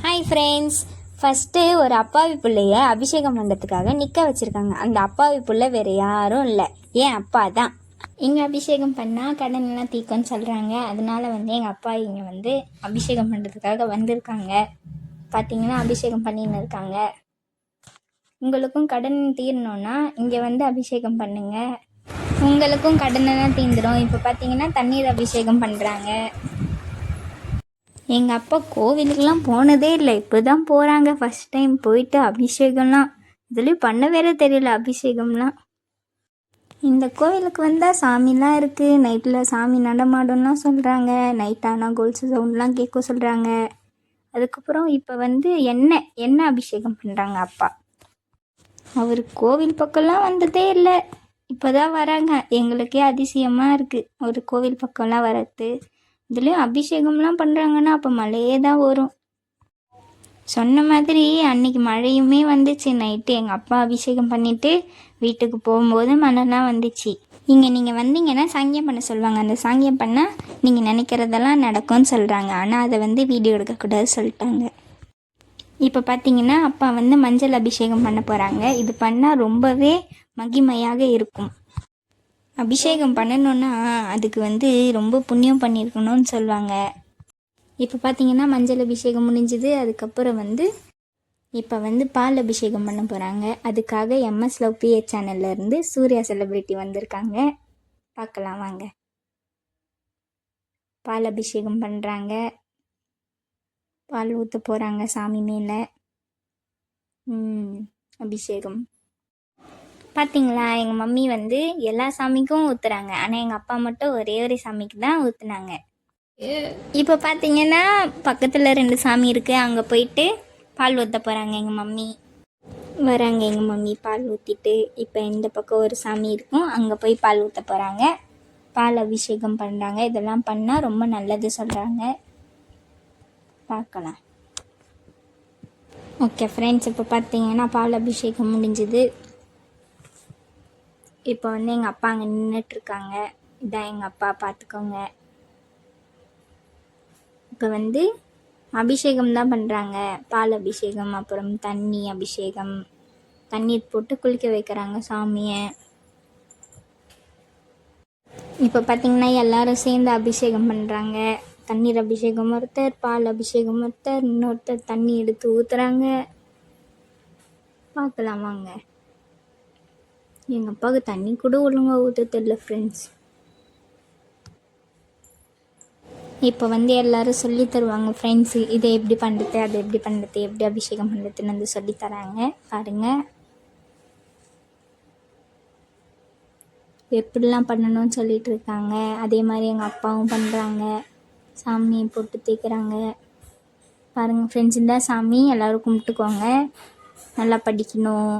Hi friends first ஒரு அப்பாவி பிள்ளைய அபிஷேகம் பண்ணுறதுக்காக நிற்க வச்சுருக்காங்க. அந்த அப்பாவி பிள்ளை வேறு யாரும் இல்லை. ஏன் அப்பா தான். இங்கே அபிஷேகம் பண்ணால் கடன் எல்லாம் தீக்கும்னு சொல்கிறாங்க அதனால வந்து எங்கள் அப்பா இங்கே வந்து அபிஷேகம் பண்ணுறதுக்காக வந்திருக்காங்க. பார்த்தீங்கன்னா அபிஷேகம் பண்ணின்னு இருக்காங்க. உங்களுக்கும் கடன் தீரணும்னா இங்கே வந்து அபிஷேகம் பண்ணுங்கள் உங்களுக்கும் கடனெல்லாம் தீந்துடும் இப்போ பார்த்தீங்கன்னா தண்ணீர் அபிஷேகம் பண்ணுறாங்க எங்கள் அப்பா கோவிலுக்கெல்லாம் போனதே இல்லை. இப்போ தான் போகிறாங்க ஃபஸ்ட் டைம் போயிட்டு அபிஷேகம்லாம். இதுலேயும் பண்ண வேற தெரியல அபிஷேகம்லாம். இந்த கோவிலுக்கு வந்தால் சாமிலாம் இருக்குது நைட்டில் சாமி நடமாடும்லாம் சொல்கிறாங்க நைட் ஆனால் கோல்ஸ் சவுண்ட்லாம் கேட்க சொல்கிறாங்க அதுக்கப்புறம் இப்போ வந்து எண்ணெய் எண்ணெய் அபிஷேகம் பண்ணுறாங்க அப்பா? அவர் கோவில் பக்கம்லாம் வந்ததே இல்லை. இப்போ தான் வராங்க. எங்களுக்கே அதிசயமாக இருக்குது ஒரு கோவில் பக்கம்லாம் வரது இதுலேயும் அபிஷேகம்லாம் பண்ணுறாங்கன்னா அப்போ மழையே தான் வரும். சொன்ன மாதிரி அன்னைக்கு மழையுமே வந்துச்சு. நைட்டு எங்கள் அப்பா அபிஷேகம் பண்ணிட்டு வீட்டுக்கு போகும்போது மழைலாம் வந்துச்சு. இங்கே நீங்கள் வந்தீங்கன்னா சாங்கியம் பண்ண சொல்லுவாங்க. அந்த சாங்கியம் பண்ணால் நீங்கள் நினைக்கிறதெல்லாம் நடக்கும்னு சொல்கிறாங்க ஆனால் அதை வந்து வீடியோ எடுக்கக்கூடாது சொல்லிட்டாங்க. இப்போ பார்த்தீங்கன்னா அப்பா வந்து மஞ்சள் அபிஷேகம் பண்ண போகிறாங்க இது பண்ணால் ரொம்பவே மகிமையாக இருக்கும். அபிஷேகம் பண்ணணுன்னா அதுக்கு வந்து ரொம்ப புண்ணியம் பண்ணியிருக்கணும்னு சொல்லுவாங்க. இப்போ பார்த்தீங்கன்னா மஞ்சள் அபிஷேகம் முடிஞ்சுது. அதுக்கப்புறம் வந்து இப்போ வந்து பால் அபிஷேகம் பண்ண போகிறாங்க அதுக்காக எம்எஸ் லவ் பிஏ சேனல்லேருந்து சூர்யா செலிப்ரிட்டி வந்திருக்காங்க. பார்க்கலாம் வாங்க. பால் அபிஷேகம் பண்ணுறாங்க பால் ஊற்ற போகிறாங்க சாமி மேலே. அபிஷேகம். பார்த்தீங்களா எங்கள் மம்மி வந்து எல்லா சாமிக்கும் ஊற்றுறாங்க ஆனால் எங்கள் அப்பா மட்டும் ஒரே ஒரு சாமிக்கு தான் ஊற்றுனாங்க இப்போ பார்த்தீங்கன்னா பக்கத்தில் ரெண்டு சாமி இருக்குது அங்கே போயிட்டு பால் ஊற்ற போகிறாங்க எங்கள் மம்மி. வராங்க எங்கள் மம்மி பால் ஊற்றிட்டு இப்போ இந்த பக்கம் ஒரு சாமி இருக்கும். அங்கே போய் பால் ஊற்ற போகிறாங்க பால் அபிஷேகம் பண்ணுறாங்க இதெல்லாம் பண்ணால் ரொம்ப நல்லது சொல்கிறாங்க பார்க்கலாம் ஓகே ஃப்ரெண்ட்ஸ் இப்போ பார்த்தீங்கன்னா பால் அபிஷேகம் முடிஞ்சுது. இப்போ வந்து எங்கள் அப்பா அங்கே நின்றுட்டுருக்காங்க இதான் எங்கள் அப்பா பார்த்துக்கோங்க இப்போ வந்து அபிஷேகம் தான் பண்ணுறாங்க பால் அபிஷேகம் அப்புறம் தண்ணி அபிஷேகம். தண்ணீர் போட்டு குளிக்க வைக்கிறாங்க சாமியை. இப்போ பார்த்தீங்கன்னா எல்லாரும் சேர்ந்து அபிஷேகம் பண்ணுறாங்க தண்ணீர் அபிஷேகம் ஒருத்தர் பால் அபிஷேகம் ஒருத்தர் இன்னொருத்தர் தண்ணி எடுத்து ஊற்றுறாங்க பார்க்கலாம் வாங்க. எங்கள் அப்பாவுக்கு தண்ணி கூட ஒழுங்காக ஊற்ற தெரில ஃப்ரெண்ட்ஸ் இப்போ வந்து எல்லோரும் சொல்லி தருவாங்க ஃப்ரெண்ட்ஸு இதை எப்படி பண்ணுறது அதை எப்படி பண்ணுறது எப்படி அபிஷேகம் பண்ணுறதுன்னு வந்து சொல்லி தராங்க. பாருங்கள் எப்படிலாம் பண்ணணும்னு சொல்லிட்டு இருக்காங்க. அதே மாதிரி எங்கள் அப்பாவும் பண்ணுறாங்க சாமியை போட்டு தேய்க்கிறாங்க. பாருங்கள் ஃப்ரெண்ட்ஸ் இருந்தால் சாமி எல்லோரும் கும்பிட்டுக்கோங்க. நல்லா படிக்கணும்.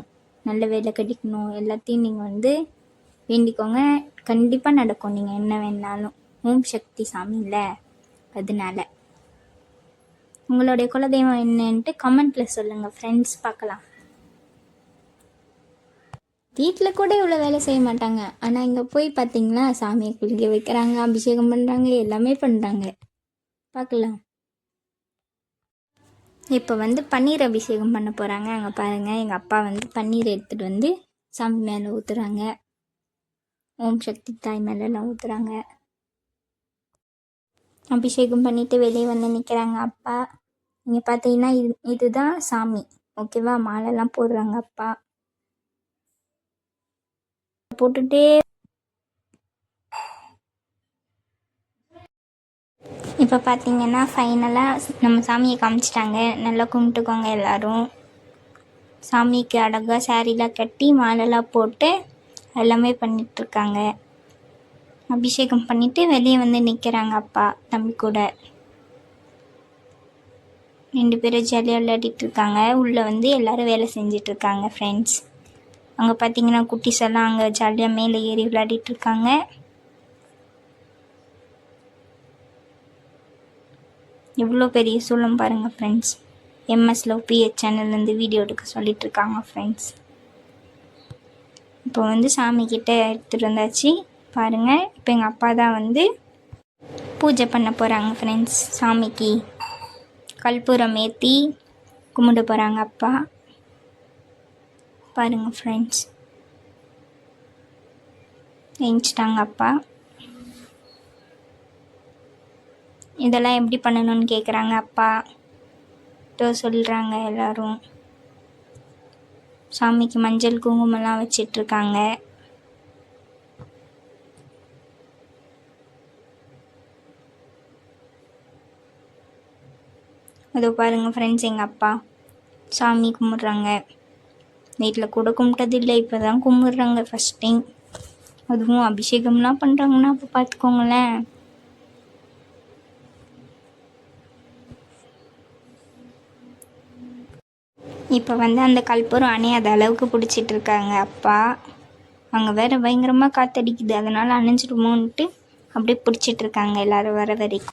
நல்ல வேலை கிடைக்கணும் எல்லாத்தையும் நீங்கள் வந்து வேண்டிக்கோங்க. கண்டிப்பாக நடக்கும். நீங்கள் என்ன வேணாலும். ஓம் சக்தி சாமி இல்லை? அதனால. உங்களுடைய குலதெய்வம் என்னன்ட்டு கமெண்ட்டில் சொல்லுங்கள் ஃப்ரெண்ட்ஸ் பார்க்கலாம் வீட்டில் கூட இவ்வளோ வேலை செய்ய மாட்டாங்க. ஆனால் இங்கே போய் பார்த்தீங்களா சாமியை குளிக்க வைக்கிறாங்க அபிஷேகம் பண்ணுறாங்க எல்லாமே பண்ணுறாங்க பார்க்கலாம் இப்போ வந்து பன்னீர் அபிஷேகம் பண்ண போகிறாங்க அங்கே பாருங்கள் எங்கள் அப்பா வந்து பன்னீர் எடுத்துகிட்டு வந்து சாமி மேலே ஊற்றுறாங்க ஓம் சக்தி தாய் மேலெல்லாம் ஊற்றுறாங்க அபிஷேகம் பண்ணிவிட்டு வெளியே வந்து நிற்கிறாங்க அப்பா. நீங்கள் பார்த்தீங்கன்னா இது இதுதான் சாமி. ஓகேவா? மாலைலாம் போடுறாங்க அப்பா. போட்டுட்டே இப்போ பார்த்தீங்கன்னா ஃபைனலாக நம்ம சாமியை காமிச்சிட்டாங்க. நல்லா கும்பிட்டுக்கோங்க எல்லாரும். சாமிக்கு அழகாக சாரீலாம் கட்டி மாலைலாம் போட்டு எல்லாமே பண்ணிகிட்ருக்காங்க அபிஷேகம் பண்ணிவிட்டு வெளியே வந்து நிற்கிறாங்க அப்பா தம்பி கூட. ரெண்டு பேரும் ஜாலியாக விளையாடிட்டு இருக்காங்க. உள்ளே வந்து எல்லாரும் வேலை செஞ்சிட்டு இருக்காங்க ஃப்ரெண்ட்ஸ் அங்கே பார்த்தீங்கன்னா குட்டீஸ் எல்லாம் அங்கே ஜாலியாக மேலே ஏறி விளையாடிட்டு இருக்காங்க. எவ்வளோ பெரிய சூளம் பாருங்கள் ஃப்ரெண்ட்ஸ் எம்எஸ் லவ் பிஹெச் சேனல்லேருந்து வீடியோ எடுக்க சொல்லிட்டு இருக்காங்க ஃப்ரெண்ட்ஸ் இப்போ வந்து சாமி எடுத்துகிட்டு வந்தாச்சு. பாருங்கள் இப்போ எங்கள் அப்பா தான் வந்து பூஜை பண்ண போகிறாங்க ஃப்ரெண்ட்ஸ் சாமிக்கு. கற்பூரம் ஏற்றி கும்பிட போகிறாங்க அப்பா. பாருங்கள் ஃப்ரெண்ட்ஸ் எஞ்சிட்டாங்க அப்பா. இதெல்லாம் எப்படி பண்ணணும்னு கேட்குறாங்க அப்பா. கிட்ட சொல்கிறாங்க எல்லோரும். சாமிக்கு மஞ்சள் குங்குமம்லாம் வச்சிட்ருக்காங்க. அதோ பாருங்கள் ஃப்ரெண்ட்ஸ் எங்கள் அப்பா. சாமி கும்பிட்றாங்க. வீட்டில் கூட கும்பிட்டது இல்லை இப்போ தான் கும்பிட்றாங்க ஃபஸ்ட் டைம் அதுவும் அபிஷேகம்லாம் பண்ணுறாங்கன்னா அப்போ பார்த்துக்கோங்களேன் இப்போ வந்து அந்த கல்பூரம் அணையாத அளவுக்கு பிடிச்சிட்டு இருக்காங்க அப்பா அங்கே வேற பயங்கரமாக காத்தடிக்குது. அதனால் அணைஞ்சிடுமோன்ட்டு அப்படியே பிடிச்சிட்டு இருக்காங்க எல்லாரும் வர வரைக்கும்.